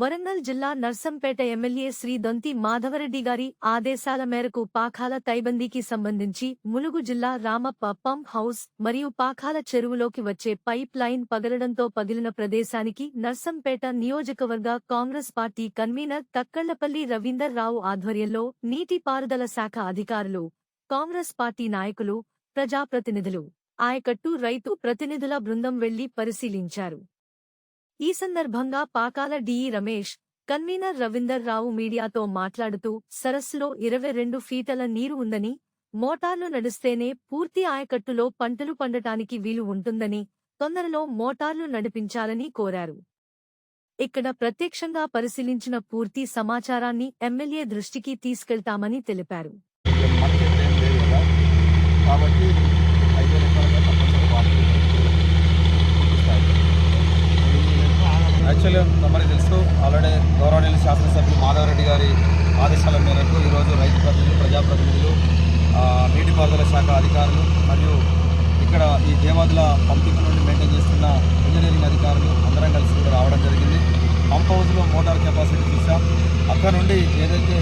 వరంగల్ జిల్లా నర్సంపేట ఎమ్మెల్యే శ్రీ దొంతి మాధవరెడ్డి గారి ఆదేశాల మేరకు పాఖాల తైబందీకి సంబంధించి ములుగు జిల్లా రామప్ప పంప్ హౌస్ మరియు పాఖాల చెరువులోకి వచ్చే పైప్ లైన్ పగలడంతో పగిలిన ప్రదేశానికి నర్సంపేట నియోజకవర్గ కాంగ్రెస్ పార్టీ కన్వీనర్ తక్కళ్ళపల్లి రవీందర్ రావు ఆధ్వర్యంలో నీటిపారుదల శాఖ అధికారులు కాంగ్రెస్ పార్టీ నాయకులు ప్రజాప్రతినిధులు ఆయకట్టు రైతు ప్రతినిధుల బృందం వెళ్ళి పరిశీలించారు. ఈ సందర్భంగా పాకాల డిఈ రమేష్ కన్వీనర్ రవీందర్ రావు మీడియాతో మాట్లాడుతూ సరస్సులో ఇరవై రెండు ఫీటల నీరు ఉందని మోటార్లు నడిస్తేనే పూర్తి ఆయకట్టులో పంటలు పండటానికి వీలు ఉంటుందని తొందరలో మోటార్లు నడిపించాలని కోరారు. ఇక్కడ ప్రత్యక్షంగా పరిశీలించిన పూర్తి సమాచారాన్ని ఎమ్మెల్యే దృష్టికి తీసుకెళ్తామని తెలిపారు మనకి ఏం లేదు కదా కాబట్టి ఐదు రకాలుగా తప్పనిసరి వాటర్ యాక్చువల్లీ మనకి తెలుసు. ఆల్రెడీ గౌరవనీయులు శాసనసభ్యులు మాధవరెడ్డి గారి ఆదేశాల మేరకు ఈరోజు రైతు ప్రతినిధులు ప్రజాప్రతినిధులు నీటిపారుదల శాఖ అధికారులు మరియు ఇక్కడ ఈ దేవాదుల పంపింగ్ నుండి మెయింటైన్ చేస్తున్న ఇంజనీరింగ్ అధికారులు అందరం కలిసి కూడా రావడం జరిగింది. పంప్ హౌస్లో మోటార్ కెపాసిటీ చూసాం అక్కడ నుండి ఏదైతే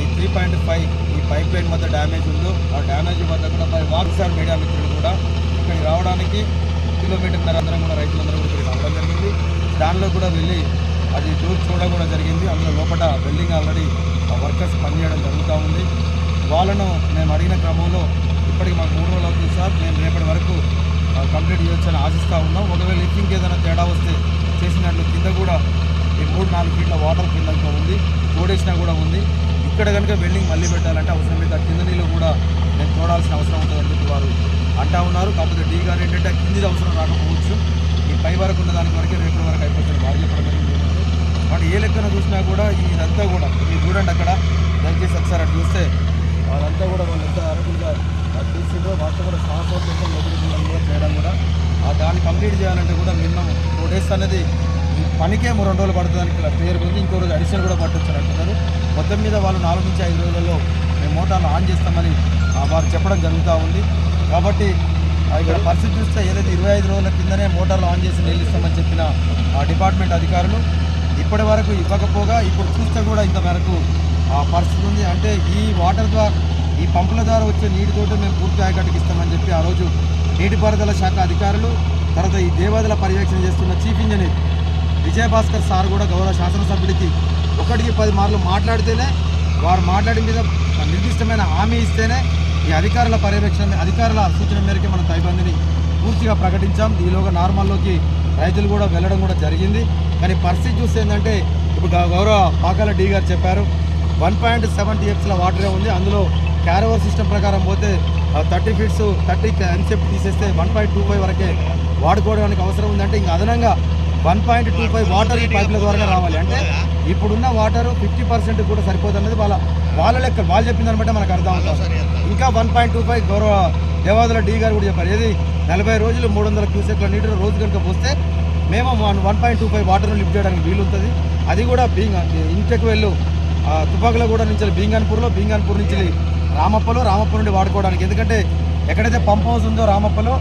ఈ త్రీ పాయింట్ ఫైవ్ ఈ పైప్ లైన్ వద్ద డ్యామేజ్ ఉందో ఆ డ్యామేజ్ వద్ద కూడా మరి వాక్సార్ మీడియా మిత్రులు కూడా ఇక్కడికి రావడానికి కిలోమీటర్ అందరం కూడా రైతులందరూ కూడా ఇక్కడికి రావడం జరిగింది. దానిలో కూడా వెళ్ళి అది చూసి చూడడం కూడా జరిగింది. అందులో లోపల బిల్డింగ్ ఆల్రెడీ వర్కర్స్ పనిచేయడం జరుగుతూ ఉంది. వాళ్ళను మేము అడిగిన క్రమంలో ఇప్పటికి మాకు మూడు రోజులు అవుతుంది సార్ మేము రేపటి వరకు కంప్లీట్ చేయొచ్చని ఆశిస్తూ ఉన్నాం. ఒకవేళ లిఫ్టింగ్ ఏదైనా తేడా వస్తే చేసినట్లు కింద కూడా ఈ మూడు నాలుగు ఫీట్ల వాటర్ కింద ఉంది. తోడేసినా కూడా ఉంది. ఇక్కడ కనుక బిల్డింగ్ మళ్ళీ పెట్టాలంటే అవసరం లేదు. ఆ కింద నీళ్ళు కూడా నేను చూడాల్సిన అవసరం ఉంటుందని చెప్పి వారు అంటా ఉన్నారు. కాకపోతే డీ గారు ఏంటంటే కిందిది అవసరం రాకపోవచ్చు. పై వరకు ఉన్న దానికి వరకే రేపటి వరకు అయిపోతుంది వారు చెప్పడం బట్ ఏ లెక్కన చూసినా కూడా ఇదంతా కూడా మీరు చూడండి అక్కడ దయచేసి ఒకసారి అటు చూస్తే వాళ్ళంతా కూడా వాళ్ళు ఎంత అరకులుగా తీసిందో వాటితో కూడా శ్వాసోత్సవం కూడా చేయడం కూడా ఆ దాన్ని కంప్లీట్ చేయాలంటే కూడా మినిమం టూ డేస్ అనేది పనికే మూడు రెండు రోజులు పడుతుందని ఇక్కడ పేరు ఉంది ఇంకో రోజు అడిషన్ కూడా పట్టొచ్చు అంటున్నారు. మొత్తం మీద వాళ్ళు నాలుగు నుంచి ఐదు రోజులలో మేము మోటార్లు ఆన్ చేస్తామని వారు చెప్పడం జరుగుతూ ఉంది. కాబట్టి ఇక్కడ పరిస్థితి చూస్తే ఏదైతే ఇరవై ఐదు రోజుల కిందనే మోటార్లు ఆన్ చేసి నీళ్ళు ఇస్తామని చెప్పిన ఆ డిపార్ట్మెంట్ అధికారులు ఇప్పటి వరకు ఇవ్వకపోగా ఇప్పుడు చూస్తే కూడా ఇంత మేరకు ఆ పరిస్థితి ఉంది. అంటే ఈ వాటర్ ద్వారా ఈ పంపుల ద్వారా వచ్చే నీటితోటి మేము పూర్తి ఆయకట్టుకి ఇస్తామని చెప్పి ఆ రోజు నీటిపారుదల శాఖ అధికారులు తర్వాత ఈ దేవాదల పర్యవేక్షణ చేస్తున్న చీఫ్ ఇంజనీర్ విజయభాస్కర్ సార్ కూడా గౌరవ శాసనసభ్యుడికి ఒకటికి పది మార్లు మాట్లాడితేనే వారు మాట్లాడిన మీద నిర్దిష్టమైన హామీ ఇస్తేనే ఈ అధికారుల పర్యవేక్షణ అధికారుల సూచన మేరకు మనం తైబందిని పూర్తిగా ప్రకటించాం. ఈలోగా నార్మల్లోకి రైతులు కూడా వెళ్ళడం కూడా జరిగింది. కానీ పరిస్థితి చూస్తే ఏంటంటే ఇప్పుడు గౌరవ పాకాల డి గారు చెప్పారు వన్ పాయింట్ సెవెన్ టీఎక్స్ల వాటరే ఉంది. అందులో క్యారోవర్ సిస్టమ్ ప్రకారం పోతే థర్టీ ఫీట్స్ థర్టీ ఎన్సెప్ట్ తీసేస్తే వన్ పాయింట్ టూ ఫైవ్ వరకే వాడుకోవడానికి అవసరం ఉందంటే ఇంకా అదనంగా one point two five water ఈ పైపుల ద్వారా రావాలి. అంటే ఇప్పుడున్న వాటర్ ఫిఫ్టీ పర్సెంట్ కూడా సరిపోతున్నది వాళ్ళ వాళ్ళ లెక్క వాళ్ళు బట్టి మనకు అర్థం అవుతుంది. ఇంకా వన్ పాయింట్ టూ ఫైవ్ గౌరవ దేవాదుల డి గారు కూడా చెప్పారు. ఏది నలభై రోజులు మూడు వందల క్యూసెక్ల నీటిలో రోజు కనుక పోస్తే మేము one one point two five వాటర్ను లిఫ్ట్ చేయడానికి వీలుంటుంది. అది కూడా బీంగ్ ఇంటెక్ వెళ్ళు తుపాకుల కూడా నుంచి బీంగాన్పూర్లో బీంగాన్పూర్ నుంచి రామప్పలో రామప్ప నుండి వాడుకోవడానికి. ఎందుకంటే ఎక్కడైతే పంప్ హౌస్ ఉందో రామప్పలో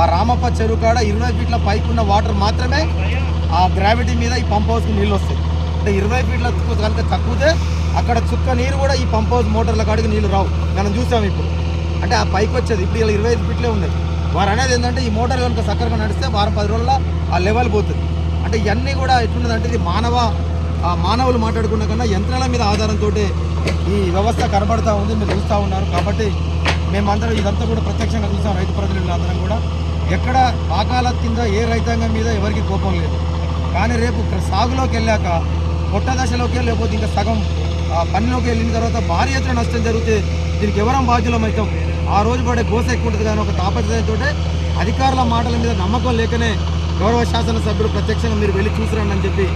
ఆ రామప్ప చెరువు కాడ ఇరవై ఫీట్ల పైకి ఉన్న వాటర్ మాత్రమే ఆ గ్రావిటీ మీద ఈ పంప్ హౌస్కి నీళ్ళు వస్తాయి. అంటే ఇరవై ఫీట్ల కనుక తక్కువతే అక్కడ చుక్క నీరు కూడా ఈ పంప్ హౌస్ మోటార్ల కాడికి నీళ్ళు రావు. మనం చూసాం ఇప్పుడు. అంటే ఆ పైకి వచ్చేది. ఇప్పుడు ఇలా ఇరవై ఐదు ఫీట్లే ఉన్నాయి. వారు అనేది ఏంటంటే ఈ మోటార్ కనుక సక్కరగా నడిస్తే వారం పది రోజుల్లో ఆ లెవెల్ పోతుంది. అంటే ఇవన్నీ కూడా ఎట్లున్నదంటే ఇది మానవ ఆ మానవులు మాట్లాడుకున్న కన్నా యంత్రాల మీద ఆధారంతో ఈ వ్యవస్థ కనబడతా ఉంది మీరు చూస్తూ ఉన్నారు. కాబట్టి మేమందరం ఇదంతా కూడా ప్రత్యక్షంగా చూసాం రైతు ప్రతినిధులందరం కూడా. ఎక్కడ పాకాల కింద ఏ రైతాంగం మీద ఎవరికి కోపం లేదు. కానీ రేపు సాగులోకి వెళ్ళాక పొట్ట దశలోకి లేకపోతే ఇంకా సగం ఆ, పనిలోకి వెళ్ళిన తర్వాత భారీ ఎత్తున నష్టం జరిగితే దీనికి ఎవరం బాధ్యులం అవుతాం. ఆ రోజు పడే గోస ఎక్కువ ఉంటుంది కానీ ఒక తాపత్రయంతో అధికారుల మాటల మీద నమ్మకం లేకనే గౌరవ శాసనసభ్యులు ప్రత్యక్షంగా మీరు వెళ్ళి చూసిరండి అని చెప్పి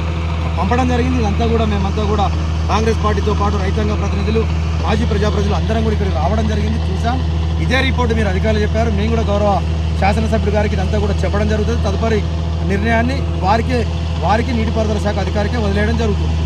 పంపడం జరిగింది. ఇదంతా కూడా మేమంతా కూడా కాంగ్రెస్ పార్టీతో పాటు రైతాంగ ప్రతినిధులు మాజీ ప్రజాప్రజలు అందరం కూడా ఇక్కడికి రావడం జరిగింది. చూసాం ఇదే రిపోర్ట్ మీరు అధికారులు చెప్పారు. మేము కూడా గౌరవ శాసనసభ్యుడి గారికి ఇదంతా కూడా చెప్పడం జరుగుతుంది. తదుపరి నిర్ణయాన్ని వారికే వారికి నీటిపారుదల శాఖ అధికారికే వదిలేయడం జరుగుతుంది.